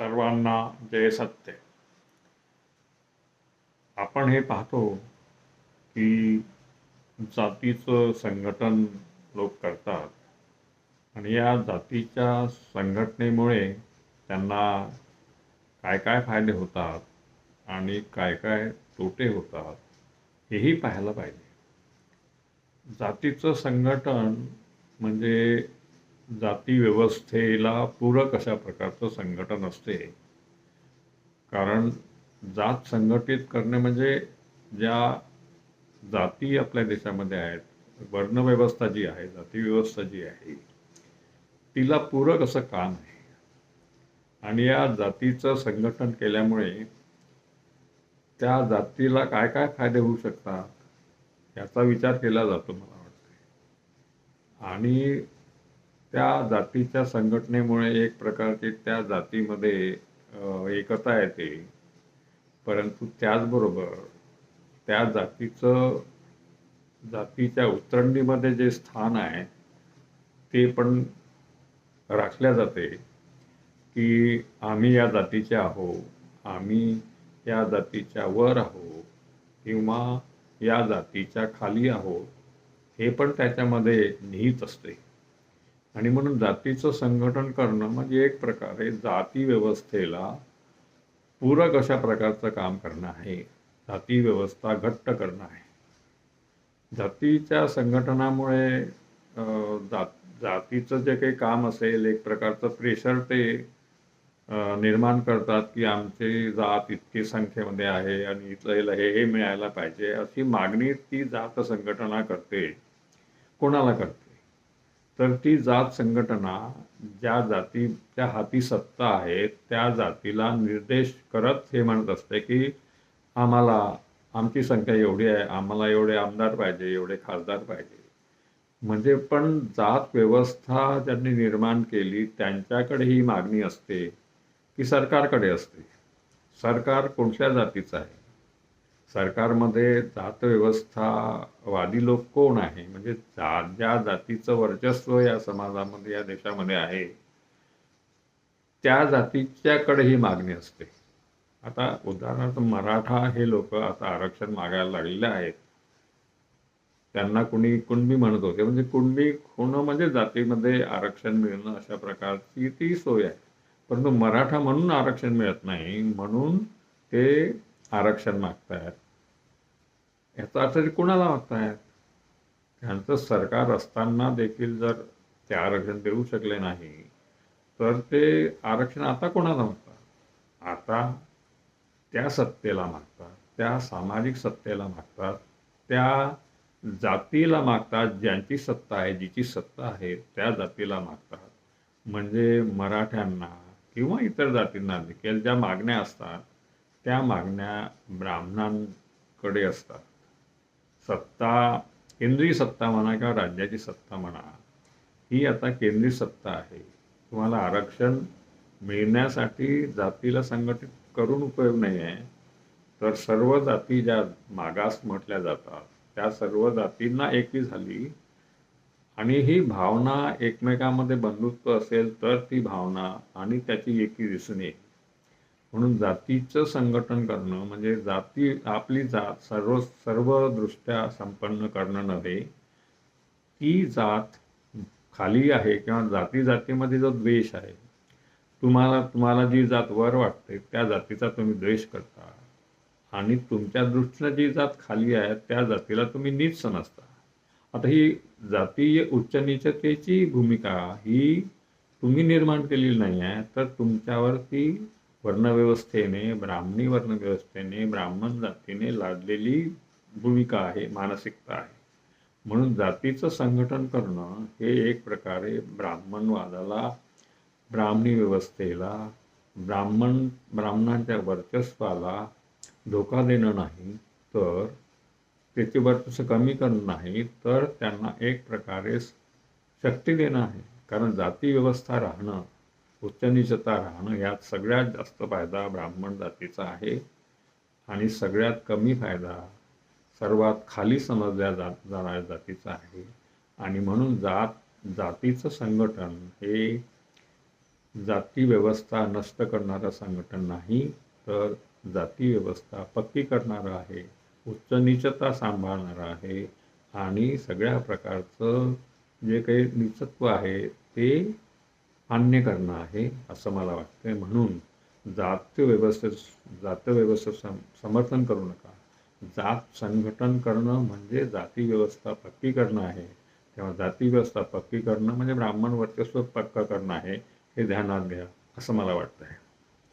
सर्वांना जय सत्य. आपण हे पाहतो की जातीचं संघटन लोक करतात. आणि या जातीच्या संघटनेमुळे त्यांना काय काय फायदे होतात आणि काय काय तोटे होतात हेही पाहायला पाहिजे. जातीचं संघटन म्हणजे जाती व्यवस्थेला पूरक अशा प्रकारचं संघटन असते. कारण जात संघटित करणे म्हणजे ज्या जाती आपल्या देशामध्ये आहेत वर्णव्यवस्था जी आहे जाती व्यवस्था जी आहे तिला पूरक असं काम आहे आणि या जातीचं संघटन केल्यामुळे त्या जातीला काय काय फायदे होऊ शकतात? याचा विचार केला जातो मला वाटते आणि त्या जातीच्या संघटनेमुळे एक प्रकारची त्या जातीमध्ये एकता येते. परंतु त्याचबरोबर त्या जातीचं जातीच्या उतरंडीमध्ये जे स्थान आहे ते पण राखल्या जाते की आम्ही या जातीचे आहो आम्ही या जातीच्या वर आहो किंवा या जातीच्या खाली आहोत हे पण त्याच्यामध्ये निहित असते. आणि म्हणून जातीचं संघटन करणं म्हणजे एक प्रकारे जाती व्यवस्थेला पूरक अशा प्रकारचं काम करणं आहे. जाती व्यवस्था घट्ट करणं आहे. जातीच्या संघटनामुळे जात जातीचं जे काही काम असेल एक प्रकारचं प्रेशर ते निर्माण करतात की आमची जात इतकी संख्येमध्ये आहे आणि इथलं हे हे मिळायला पाहिजे अशी मागणी ती जात संघटना करते. कोणाला करते? तर ती जात संघटना ज्या जातीच्या हाती सत्ता आहे त्या जातीला निर्देश करत हे म्हणत असते की आम्हाला आमची संख्या एवढी आहे आम्हाला एवढे आमदार पाहिजे एवढे खासदार पाहिजे. म्हणजे पण जात व्यवस्था ज्यांनी निर्माण केली त्यांच्याकडे ही मागणी असते की सरकारकडे असते. सरकार कोणत्या जातीचं आहे? सरकारमध्ये जातव्यवस्थावादी लोक कोण आहे? म्हणजे जा ज्या जातीचं वर्चस्व या समाजामध्ये या देशामध्ये आहे त्या जातीच्याकडे ही मागणी असते. आता उदाहरणार्थ मराठा हे लोक आता आरक्षण मागायला लागलेले आहेत. त्यांना कुणी कुणबी म्हणत होते. म्हणजे कुणबी होणं म्हणजे जातीमध्ये आरक्षण मिळणं अशा प्रकारची ती सोय आहे. परंतु मराठा म्हणून आरक्षण मिळत नाही म्हणून ते आरक्षण मागतायत. याचा अर्थ ते कुणाला मागतायत त्यांचं सरकार असताना देखील जर ते आरक्षण देऊ शकले नाही तर ते आरक्षण आता कोणाला मागतात? आता त्या सत्तेला मागतात त्या सामाजिक सत्तेला मागतात त्या जातीला मागतात ज्यांची सत्ता आहे जिची सत्ता आहे त्या जातीला मागतात. म्हणजे मराठ्यांना किंवा इतर जातींना देखील ज्या मागण्या असतात त्या मागण्या ब्राह्मणांकडे असतात. सत्ता केंद्रीय सत्ता म्हणा किंवा राज्याची सत्ता म्हणा ही आता केंद्रीय सत्ता आहे. तुम्हाला आरक्षण मिळण्यासाठी जातीला संघटित करून उपयोग नाही आहे तर सर्व जाती ज्या मागास म्हटल्या जातात त्या सर्व जातींना एकी झाली आणि ही भावना एकमेकांमध्ये बंधुत्व असेल तर ती भावना आणि त्याची एकी दिसून येईल. म्हणून जातीचं संघटन करणं म्हणजे जाती आपली जात सर्व सर्वदृष्ट्या संपन्न करणं नव्हे ती जात खाली आहे किंवा जाती जातीमध्ये जो द्वेष आहे तुम्हाला तुम्हाला जी जात वर वाटते त्या जातीचा तुम्ही द्वेष करता. आणि तुमच्या दृष्टीनं जी जात खाली आहे त्या जातीला तुम्ही नीच समजता आता ही जातीय उच्च नीचतेची भूमिका ही तुम्ही निर्माण केलेली नाही आहे तर तुमच्यावरती वर्णव्यवस्थेने ब्राह्मणी वर्णव्यवस्थेने ब्राह्मण जातीने लादलेली भूमिका आहे मानसिकता आहे. म्हणून जातीचं संघटन करणं हे एक प्रकारे ब्राह्मणवादाला ब्राह्मणी व्यवस्थेला ब्राह्मण ब्राह्मणांच्या वर्चस्वाला धोका देणं नाही तर त्याचे वर्चस्व कमी करणं नाही तर त्यांना एक प्रकारे शक्ती देणं आहे. कारण जाती व्यवस्था राहणं उच्चनीचता राहणं यात सगळ्यात जास्त फायदा ब्राह्मण जातीचा आहे. आणि सगळ्यात कमी फायदा सर्वात खाली समजल्या जा जाणाऱ्या जातीचा आहे. आणि म्हणून जात जातीचं संघटन हे जाती व्यवस्था नष्ट करणारं संघटन नाही तर जाती व्यवस्था पक्की करणारं आहे उच्चनीचता सांभाळणारं आहे. आणि सगळ्या प्रकारचं जे काही निचत्व आहे ते मान्य करणं आहे असं मला वाटतं म्हणून जात व्यवस्थेत जात व्यवस्थेत सम समर्थन करू नका. जात संघटन करणं म्हणजे जाती व्यवस्था पक्की करणं आहे. तेव्हा जाती व्यवस्था पक्की करणं म्हणजे ब्राह्मण वर्चस्व पक्क करणं आहे हे ध्यानात घ्या असं मला वाटतं आहे